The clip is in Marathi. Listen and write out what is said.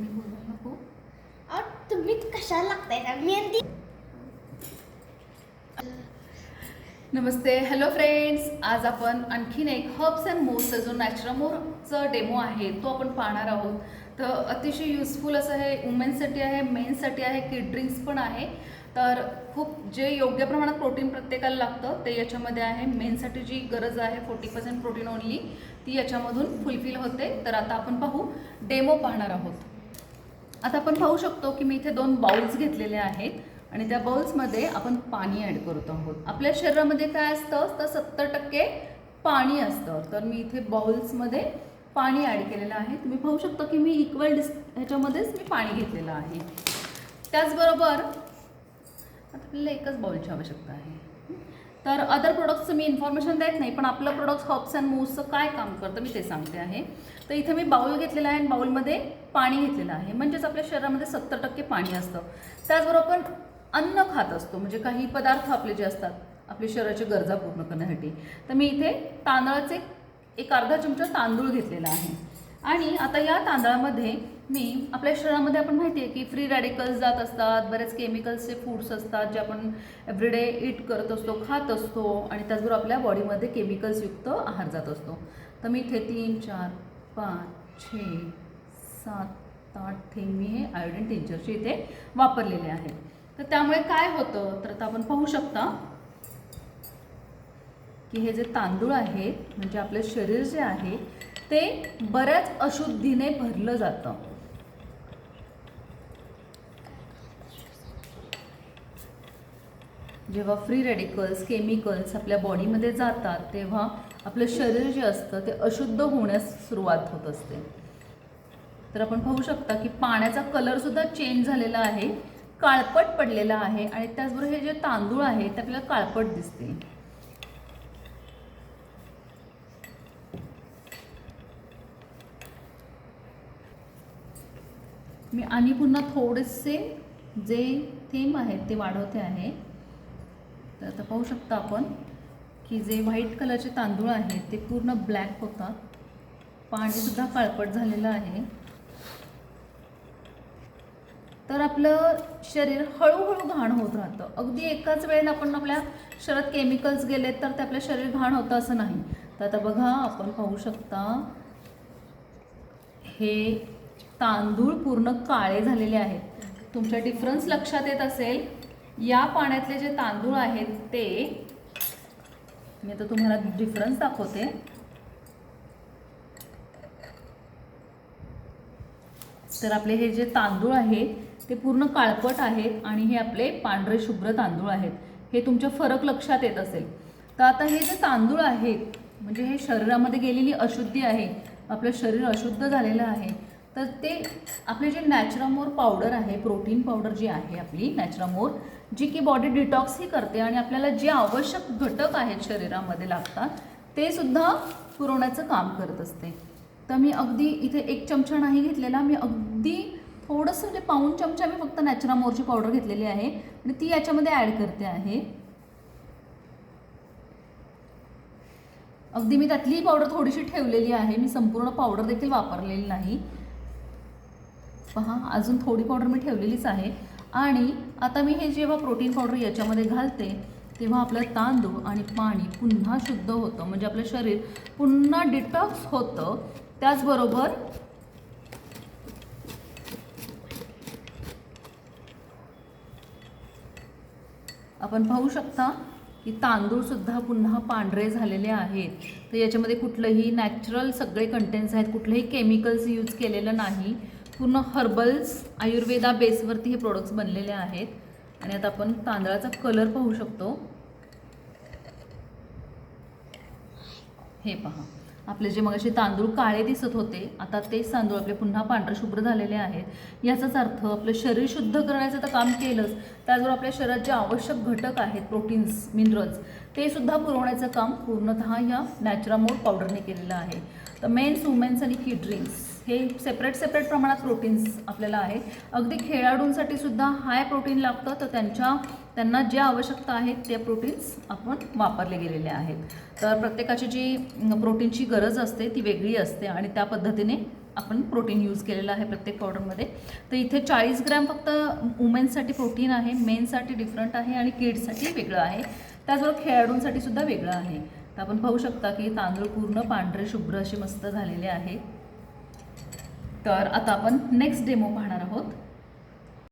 मी बोलू नको अहो तुम्ही कशाला लागताय मेहंदी नमस्ते. हॅलो फ्रेंड्स आज आपण आणखीन एक हर्ब्स अँड मोर्सचा जो नॅचरामोरचा डेमो आहे तो आपण पाहणार आहोत. तर अतिशय युजफुल असं हे वुमेन्ससाठी आहे मेन्ससाठी आहे किड ड्रिंक्स पण आहे. तर खूप जे योग्य प्रमाणात प्रोटीन प्रत्येकाला लागतं ते याच्यामध्ये आहे. मेन्ससाठी जी गरज आहे फोर्टी पर्सेंट प्रोटीन ओनली ती याच्यामधून फुलफिल होते. तर आता आपण पाहू डेमो पाहणार आहोत. आता आपण पाहू शकतो की मी इथे दोन बाउल्स घेतलेले आहेत आणि त्या बाउल्समध्ये आपण पाणी ॲड करत आहोत. आपल्या शरीरामध्ये काय असतं? तर सत्तर टक्के पाणी असतं. तर मी इथे बाउल्समध्ये पाणी ॲड केलेलं आहे. तुम्ही पाहू शकता की मी इक्वल डिस् ह्याच्यामध्येच मी पाणी घेतलेलं आहे. त्याचबरोबर आता आपल्याला एकच बाउलची आवश्यकता आहे. तर अदर प्रोडक्ट्सचं मी इन्फॉर्मेशन देत नाही पण आपलं प्रोडक्ट्स हॉप्स अँड मूव्हचं काय काम करतं मी ते सांगते आहे. तर इथे मी बाऊल घेतलेला आहे आणि बाऊलमध्ये पाणी घेतलेलं आहे. म्हणजेच आपल्या शरीरामध्ये सत्तर टक्के पाणी असतं. त्याचबरोबर आपण अन्न खात असतो म्हणजे काही पदार्थ आपले जे असतात आपल्या शरीराची गरजा पूर्ण करण्यासाठी. तर मी इथे तांदळाचे एक अर्धा चमचा तांदूळ घेतलेला आहे. आणि आता या तांदळामध्ये मी आपल्या शरीरामध्ये आपण माहिती आहे की फ्री रॅडिकल्स जात असतात बरेच केमिकल्सचे फूड्स असतात जे आपण एव्हरीडे ईट करत असतो खात असतो आणि त्याचबरोबर आपल्या बॉडीमध्ये केमिकल्सयुक्त आहार जात असतो. तर मी इथे तीन चार पाच छे सात आठ थे मी हे आयोडीन टिंचरचे इथे वापरलेले आहे. तर त्यामुळे काय होतं? तर आता आपण पाहू शकता की हे जे तांदूळ आहेत म्हणजे आपलं शरीर जे आहे ते बऱ्याच अशुद्धीने भरलं जातं. जेव्हा फ्री रेडिकल्स केमिकल्स आपल्या बॉडीमध्ये जातात तेव्हा आपलं शरीर जे असतं ते अशुद्ध होण्यास सुरुवात होत असते. तर आपण पाहू शकता की पाण्याचा कलरसुद्धा चेंज झालेला आहे काळपट पडलेला आहे आणि त्याचबरोबर हे जे तांदूळ आहे ते आपल्याला काळपट दिसतील. मी आणि पुन्हा थोडेसे जे थेंब आहेत ते वाढवते आहे. तर आता पाहू शकता आपण की जे व्हाईट कलरचे तांदूळ आहेत ते पूर्ण ब्लॅक होतात. पाणीसुद्धा काळपट झालेलं आहे. तर आपलं शरीर हळूहळू घाण होत राहतं. अगदी एकाच वेळेला आपण आपल्या शरीरात केमिकल्स गेले तर ते आपलं शरीर घाण होतं असं नाही. तर आता बघा आपण पाहू शकता हे तांदूळ पूर्ण काळे झालेले आहेत. तुमच्या डिफरन्स लक्षात येत असेल या पाण्यातले जे तांदूळ आहेत ते मी आता तुम्हाला डिफरन्स दाखवते. तर आपले हे जे तांदूळ आहेत ते पूर्ण काळपट आहेत आणि हे आपले पांढरे शुभ्र तांदूळ आहेत. हे तुमच्या फरक लक्षात येत असेल. तर आता हे जे तांदूळ आहेत म्हणजे हे शरीरामध्ये गेलेली अशुद्धी आहे आपलं शरीर अशुद्ध झालेलं आहे तर ते आपले जे नॅचरामोर पावडर आहे प्रोटीन पावडर जी आहे आपली नॅचरामोर जी की बॉडी डिटॉक्सही करते आणि आपल्याला जे आवश्यक घटक आहेत शरीरामध्ये लागतात ते सुद्धा पुरवण्याचं काम करत असते. तर मी अगदी इथे एक चमचा नाही घेतलेला मी अगदी थोडंसं म्हणजे पाऊण चमचा मी फक्त नॅचरामोरची पावडर घेतलेली आहे आणि ती याच्यामध्ये ॲड करते आहे. अगदी मी त्यातलीही पावडर थोडीशी ठेवलेली आहे मी संपूर्ण पावडर देखील वापरलेली नाही. पहा अजून थोडी पावडर मी ठेवलेलीच आहे. आणि आता मी हे जेव्हा प्रोटीन पावडर याच्यामध्ये घालते तेव्हा आपलं तांदूळ आणि पाणी पुन्हा शुद्ध होतं. म्हणजे आपलं शरीर पुन्हा डिटॉक्स होतं. त्याचबरोबर आपण पाहू शकता की तांदूळसुद्धा पुन्हा पांढरे झालेले आहेत. तर याच्यामध्ये कुठलंही नॅचरल सगळे कंटेंट्स आहेत. कुठलंही केमिकल्स यूज केलेलं नाही. पूर्ण हर्बल्स आयुर्वेदा बेसवरती हे प्रोडक्ट्स बनलेले आहेत. आणि आता आपण तांदळाचा कलर पाहू शकतो. हे पहा. आपले जे मगाशी तांदूळ काळे दिसत होते आता तेच तांदूळ आपले पुन्हा पांढरशुभ्र झालेले आहेत. याचाच अर्थ आपलं शरीर शुद्ध करण्याचं तर काम केलंच त्याचबरोबर आपल्या शरीरात जे आवश्यक घटक आहेत प्रोटीन्स मिनरल्स ते सुद्धा पुरवण्याचं काम पूर्णतः या नॅचरामोर पावडरने केलेलं आहे. तर मेन्स वुमेन्स आणि की ड्रिंक्स हे सेपरेट सेपरेट प्रमाणात प्रोटीन्स आपल्याला आहे अगदी खेळाडूंसाठी सुद्धा हाय प्रोटीन लागतं. तर त्यांच्या त्यांना ज्या आवश्यकता आहेत ते प्रोटीन्स आपण वापरले गेलेले आहेत. तर प्रत्येकाची जी प्रोटीनची गरज असते ती वेगळी असते आणि त्या पद्धतीने आपण प्रोटीन यूज केलेलं आहे प्रत्येक पावडरमध्ये तर इथे चाळीस ग्रॅम फक्त वुमेन्ससाठी प्रोटीन आहे मेन्ससाठी डिफरंट आहे आणि किड्ससाठी वेगळं आहे. त्याचबरोबर खेळाडूंसाठी सुद्धा वेगळं आहे. तर आपण पाहू शकता की तांदूळ पूर्ण पांढरे शुभ्र असे मस्त झालेले आहे. तर आता आपण नेक्स्ट डेमो पाहणार आहोत.